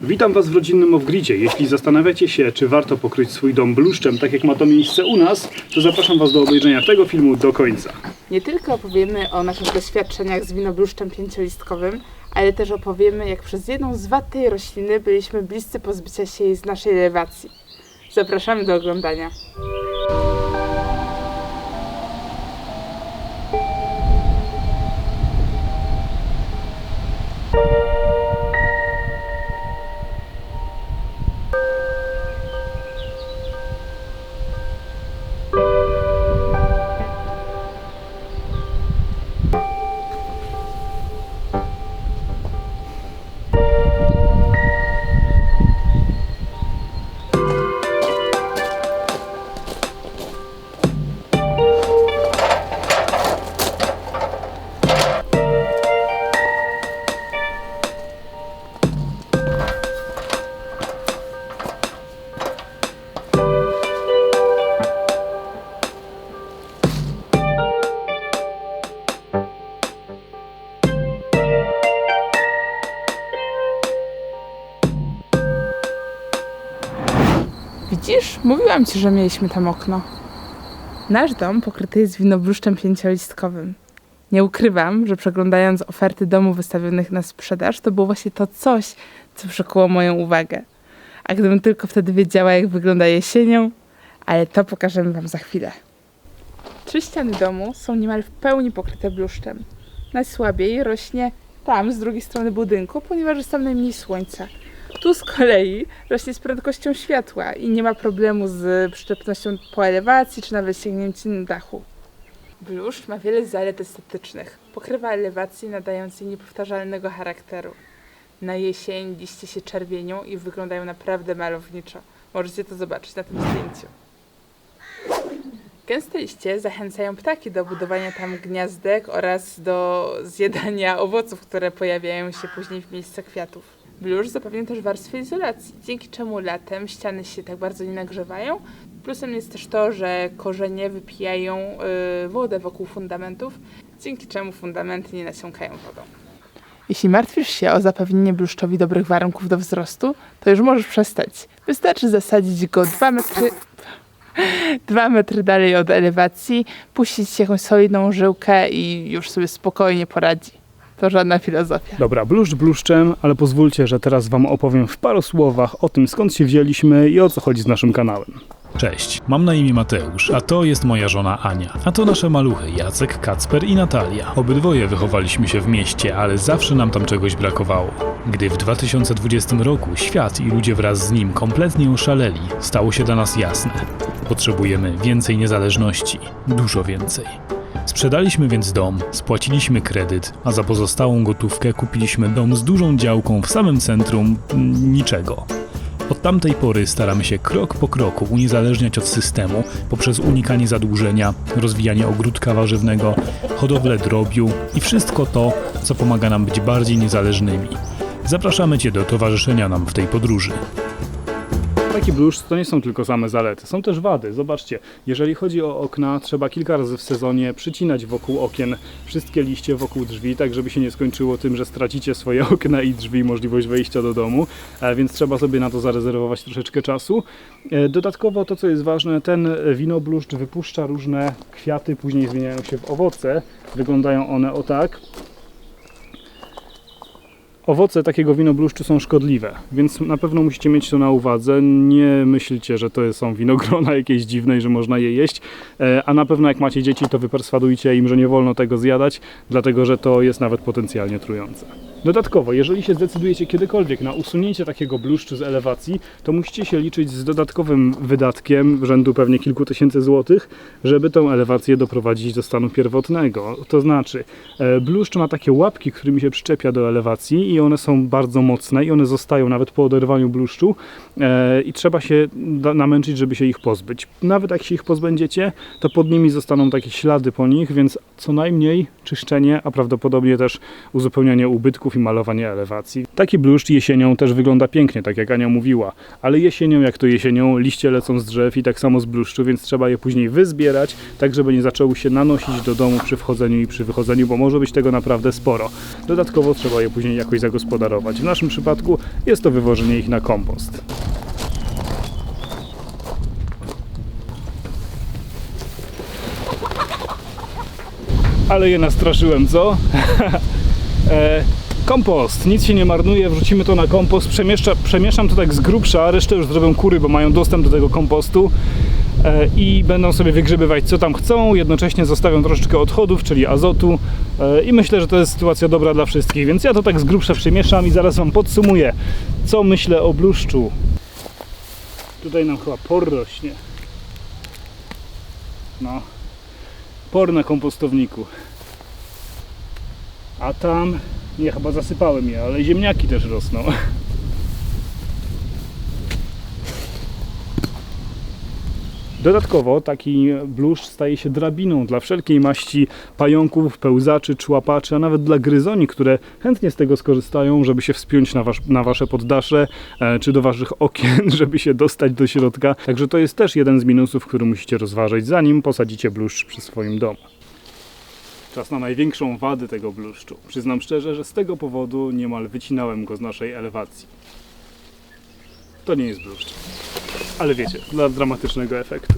Witam Was w rodzinnym Owgridzie. Jeśli zastanawiacie się, czy warto pokryć swój dom bluszczem, tak jak ma to miejsce u nas, to zapraszam Was do obejrzenia tego filmu do końca. Nie tylko opowiemy o naszych doświadczeniach z winobluszczem pięciolistkowym, ale też opowiemy, jak przez jedną z wad tej rośliny byliśmy bliscy pozbycia się jej z naszej elewacji. Zapraszamy do oglądania. Widzisz? Mówiłam ci, że mieliśmy tam okno. Nasz dom pokryty jest winobluszczem pięciolistkowym. Nie ukrywam, że przeglądając oferty domów wystawionych na sprzedaż, to było właśnie to coś, co przykuło moją uwagę. A gdybym tylko wtedy wiedziała, jak wygląda jesienią, ale to pokażemy Wam za chwilę. Trzy ściany domu są niemal w pełni pokryte bluszczem. Najsłabiej rośnie tam, z drugiej strony budynku, ponieważ jest tam najmniej słońca. Tu z kolei rośnie z prędkością światła i nie ma problemu z przyczepnością po elewacji czy nawet sięgnięciem dachu. Bluszcz ma wiele zalet estetycznych. Pokrywa elewację nadając jej niepowtarzalnego charakteru. Na jesień liście się czerwienią i wyglądają naprawdę malowniczo. Możecie to zobaczyć na tym zdjęciu. Gęste liście zachęcają ptaki do budowania tam gniazdek oraz do zjadania owoców, które pojawiają się później w miejsce kwiatów. Bluszcz zapewnia też warstwę izolacji, dzięki czemu latem ściany się tak bardzo nie nagrzewają. Plusem jest też to, że korzenie wypijają y, wodę wokół fundamentów, dzięki czemu fundamenty nie nasiąkają wodą. Jeśli martwisz się o zapewnienie bluszczowi dobrych warunków do wzrostu, to już możesz przestać. Wystarczy zasadzić go 2 metry, 2 metry dalej od elewacji, puścić jakąś solidną żyłkę i już sobie spokojnie poradzi. To żadna filozofia. Dobra, bluszcz bluszczem, ale pozwólcie, że teraz Wam opowiem w paru słowach o tym, skąd się wzięliśmy i o co chodzi z naszym kanałem. Cześć, mam na imię Mateusz, a to jest moja żona Ania. A to nasze maluchy Jacek, Kacper i Natalia. Obydwoje wychowaliśmy się w mieście, ale zawsze nam tam czegoś brakowało. Gdy w 2020 roku świat i ludzie wraz z nim kompletnie oszaleli, stało się dla nas jasne. Potrzebujemy więcej niezależności, dużo więcej. Sprzedaliśmy więc dom, spłaciliśmy kredyt, a za pozostałą gotówkę kupiliśmy dom z dużą działką w samym centrum mm, niczego. Od tamtej pory staramy się krok po kroku uniezależniać od systemu poprzez unikanie zadłużenia, rozwijanie ogródka warzywnego, hodowlę drobiu i wszystko to, co pomaga nam być bardziej niezależnymi. Zapraszamy Cię do towarzyszenia nam w tej podróży. Taki bluszcz to nie są tylko same zalety, są też wady. Zobaczcie, jeżeli chodzi o okna, trzeba kilka razy w sezonie przycinać wokół okien wszystkie liście wokół drzwi, tak żeby się nie skończyło tym, że stracicie swoje okna i drzwi możliwość wejścia do domu, e, więc trzeba sobie na to zarezerwować troszeczkę czasu. E, Dodatkowo to, co jest ważne, ten winobluszcz wypuszcza różne kwiaty, później zmieniają się w owoce. Wyglądają one o tak. Owoce takiego winobluszczu są szkodliwe, więc na pewno musicie mieć to na uwadze. Nie myślcie, że to są winogrona jakieś dziwne i że można je jeść, E, a na pewno jak macie dzieci, to wyperswadujcie im, że nie wolno tego zjadać, dlatego że to jest nawet potencjalnie trujące. Dodatkowo, jeżeli się zdecydujecie kiedykolwiek na usunięcie takiego bluszczu z elewacji, to musicie się liczyć z dodatkowym wydatkiem rzędu pewnie kilku tysięcy złotych, żeby tą elewację doprowadzić do stanu pierwotnego. To znaczy, e, bluszcz ma takie łapki, którymi się przyczepia do elewacji i one są bardzo mocne i one zostają nawet po oderwaniu bluszczu e, i trzeba się namęczyć, żeby się ich pozbyć. Nawet jak się ich pozbędziecie, to pod nimi zostaną takie ślady po nich, więc co najmniej czyszczenie, a prawdopodobnie też uzupełnianie ubytków i malowanie elewacji. Taki bluszcz jesienią też wygląda pięknie, tak jak Ania mówiła, ale jesienią jak to jesienią liście lecą z drzew i tak samo z bluszczu, więc trzeba je później wyzbierać, tak żeby nie zaczęły się nanosić do domu przy wchodzeniu i przy wychodzeniu, bo może być tego naprawdę sporo. Dodatkowo trzeba je później jakoś zagospodarować. W naszym przypadku jest to wywożenie ich na kompost. Ale je nastraszyłem, co? e, kompost, nic się nie marnuje, wrzucimy to na kompost, przemieszcza, przemieszczam to tak z grubsza, resztę już zrobią kury, bo mają dostęp do tego kompostu e, i będą sobie wygrzebywać co tam chcą, jednocześnie zostawią troszeczkę odchodów, czyli azotu e, i myślę, że to jest sytuacja dobra dla wszystkich, więc ja to tak z grubsza przemieszam i zaraz Wam podsumuję, co myślę o bluszczu. Tutaj nam chyba por rośnie. No, por na kompostowniku. A tam, nie chyba zasypałem je, ale ziemniaki też rosną. Dodatkowo taki bluszcz staje się drabiną dla wszelkiej maści pająków, pełzaczy, człapaczy, a nawet dla gryzoni, które chętnie z tego skorzystają, żeby się wspiąć na, na wasze poddasze e, czy do waszych okien, żeby się dostać do środka. Także to jest też jeden z minusów, który musicie rozważyć, zanim posadzicie bluszcz przy swoim domu. Czas na największą wadę tego bluszczu. Przyznam szczerze, że z tego powodu niemal wycinałem go z naszej elewacji. To nie jest bluszcz. Ale wiecie, dla dramatycznego efektu.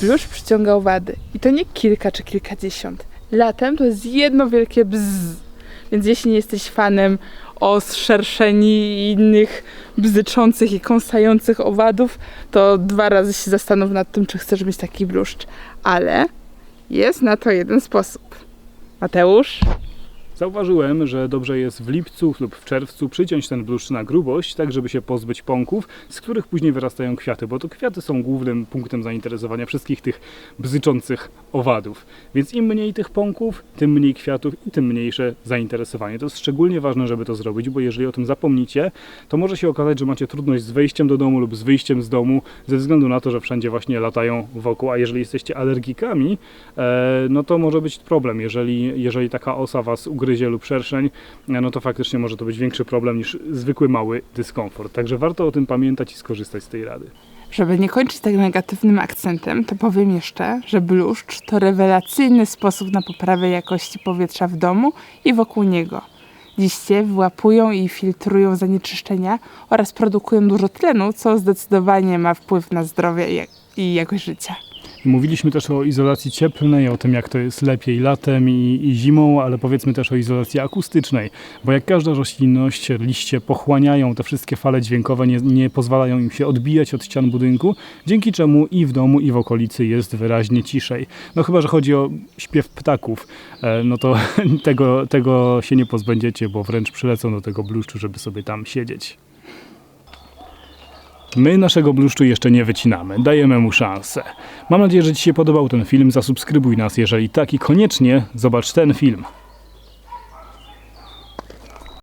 Bluszcz przyciągał wady. I to nie kilka czy kilkadziesiąt. Latem to jest jedno wielkie bzz. Więc jeśli nie jesteś fanem szerszeni i innych bzyczących i kąsających owadów, to dwa razy się zastanów nad tym, czy chcesz mieć taki bluszcz. Ale jest na to jeden sposób. Mateusz? Zauważyłem, że dobrze jest w lipcu lub w czerwcu przyciąć ten bluszcz na grubość, tak żeby się pozbyć pąków, z których później wyrastają kwiaty, bo to kwiaty są głównym punktem zainteresowania wszystkich tych bzyczących owadów. Więc im mniej tych pąków, tym mniej kwiatów i tym mniejsze zainteresowanie. To jest szczególnie ważne, żeby to zrobić, bo jeżeli o tym zapomnicie, to może się okazać, że macie trudność z wejściem do domu lub z wyjściem z domu, ze względu na to, że wszędzie właśnie latają wokół, a jeżeli jesteście alergikami, e, no to może być problem, jeżeli, jeżeli taka osa was ugryzie lub szerszeń, e, no to faktycznie może to być większy problem niż zwykły mały dyskomfort. Także warto o tym pamiętać i skorzystać z tej rady. Żeby nie kończyć tak negatywnym akcentem, to powiem jeszcze, że bluszcz to rewelacyjny sposób na poprawę jakości powietrza w domu i wokół niego. Liście wyłapują i filtrują zanieczyszczenia oraz produkują dużo tlenu, co zdecydowanie ma wpływ na zdrowie i jakość życia. Mówiliśmy też o izolacji cieplnej, o tym jak to jest lepiej latem i, i zimą, ale powiedzmy też o izolacji akustycznej, bo jak każda roślinność, liście pochłaniają te wszystkie fale dźwiękowe, nie, nie pozwalają im się odbijać od ścian budynku, dzięki czemu i w domu, i w okolicy jest wyraźnie ciszej. No chyba, że chodzi o śpiew ptaków, e, no to tego, tego się nie pozbędziecie, bo wręcz przylecą do tego bluszczu, żeby sobie tam siedzieć. My naszego bluszczu jeszcze nie wycinamy, dajemy mu szansę. Mam nadzieję, że Ci się podobał ten film. Zasubskrybuj nas, jeżeli tak, i koniecznie zobacz ten film.